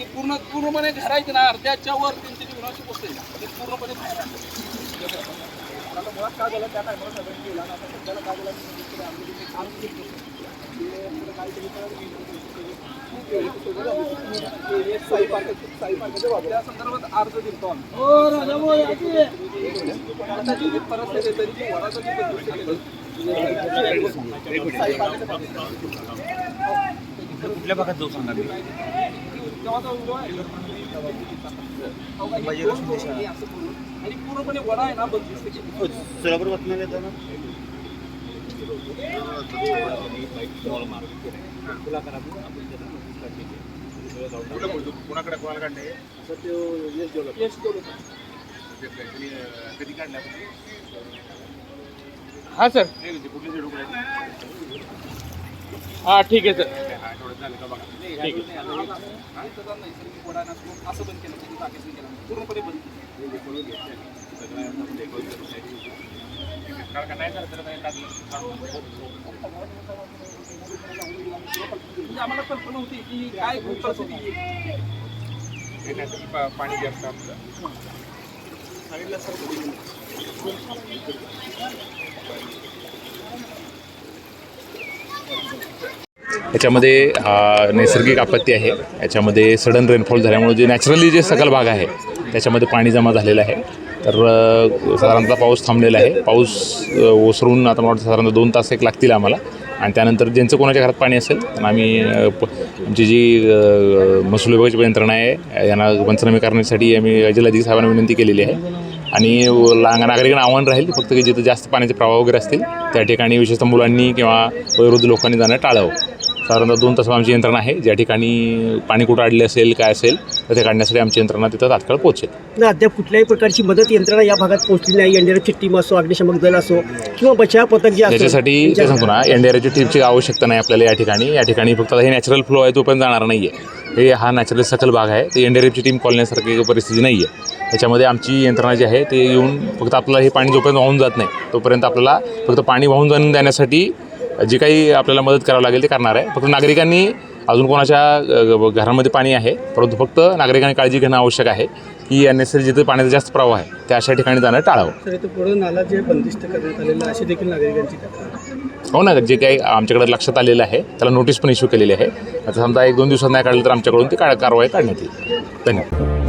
ती पूर्ण पूर्णपणे घरायची ना अर्ध्याच्या वर त्यांची जी उन्हाची पोस्ट आहे ती पूर्णपणे. आता मुळात काय झालं त्या टायमाला सगळं केलं आता सध्याला काय झालं काम साई साई पार्काच्या संदर्भात अर्ज दिलतो आम्ही. आता जी परिस्थिती आहे, तरी वराचं जी. साई पार्काच्या. कुठल्या भागात जाऊ सांगा मी तेव्हा तो उजवा आहे. अहो, काही दोन गोष्टी आहे असं बोलून. आणि पूर्णपणे वडा आहे ना बंदिस्त केली. सोलापूर बातम्या येताना कोणाकडे कॉल काढले यश देवलं. कधी काढल्या हा सर कुठले शेडू हा ठीक आहे सर ठीक झाले का बघा नैसर्गिक वडा ना असं बंद केलं त्यांनी बाकीचं केलं पूर्णपणे बंद म्हणजे आम्हाला कल्पना होती की काय परिस्थिती येण्यासाठी पाणी जास्त आपलं सांगितलं सर याच्यामध्ये नैसर्गिक आपत्ती आहे. याच्यामध्ये सडन रेनफॉल झाल्यामुळे जे नॅचरली जे सकल भाग आहे त्याच्यामध्ये पाणी जमा झालेलं आहे. तर साधारणतः पाऊस थांबलेला आहे. पाऊस ओसरून आता मला वाटतं साधारणतः दोन तास एक लागतील आम्हाला. आणि त्यानंतर ज्यांचं कोणाच्या घरात पाणी असेल तर आम्ही प- आमची जी महसूल विभागाची यंत्रणा आहे यांना पंचनामे करण्यासाठी आम्ही जिल्हाधिकारी साहेबांना विनंती केलेली आहे. आणि ला- नागरिकांना आव्हान राहील फक्त की जिथं जास्त पाण्याचे प्रवाह वगैरे असतील त्या ठिकाणी विशेषतः मुलांनी किंवा वयोवृद्ध लोकांनी जाणं टाळावं. साधारणतः दोन तास आमची यंत्रणा आहे. ज्या ठिकाणी पाणी कुठं अडले असेल काय असेल तर ते काढण्यासाठी आमची यंत्रणा तिथं तात्काळ पोहोचेल. ना अद्याप कुठल्याही प्रकारची मदत यंत्रणा या भागात पोहोचली नाही. एनडीआरची टीम असो अग्निशमक दल असो किंवा बचाव पथक जे असो त्याच्यासाठी ते सांगतो ना एन डी आरची टीमची आवश्यकता नाही आपल्याला या ठिकाणी. या ठिकाणी फक्त हे नॅचरल फ्लो आहे तो पण जाणार नाही आहे हे हा नॅचरल सकल भाग आहे. ते एन डी आर एफची टीम कॉलण्यासारखी परिस्थिती नाही आहे त्याच्यामध्ये आमची यंत्रणा जी आहे ते येऊन फक्त आपल्याला हे पाणी जोपर्यंत वाहून जात नाही तोपर्यंत आपल्याला फक्त पाणी वाहून जाऊन देण्यासाठी जी काही आपल्याला मदत करावं लागेल ते करणार आहे. फक्त नागरिकांनी अजून कोणाच्या घरामध्ये पाणी आहे परंतु फक्त नागरिकांनी काळजी घेणं आवश्यक आहे की अनेसरी जिथे पाण्याचा जास्त प्रवाह आहे त्या अशा ठिकाणी जाणं टाळावं. तर इथं पुढे नाला जे बंदिस्त करण्यात आलेलं आहे, अशी देखील नागरिकांची तक्रार हो ना जे काही आमच्याकडे लक्षात आलेलं आहे त्याला नोटीस पण इश्यू केलेली आहे. आता समजा एक दोन दिवसात नाही काढलं तर आमच्याकडून ती का कारवाई काढण्यात येईल. धन्यवाद.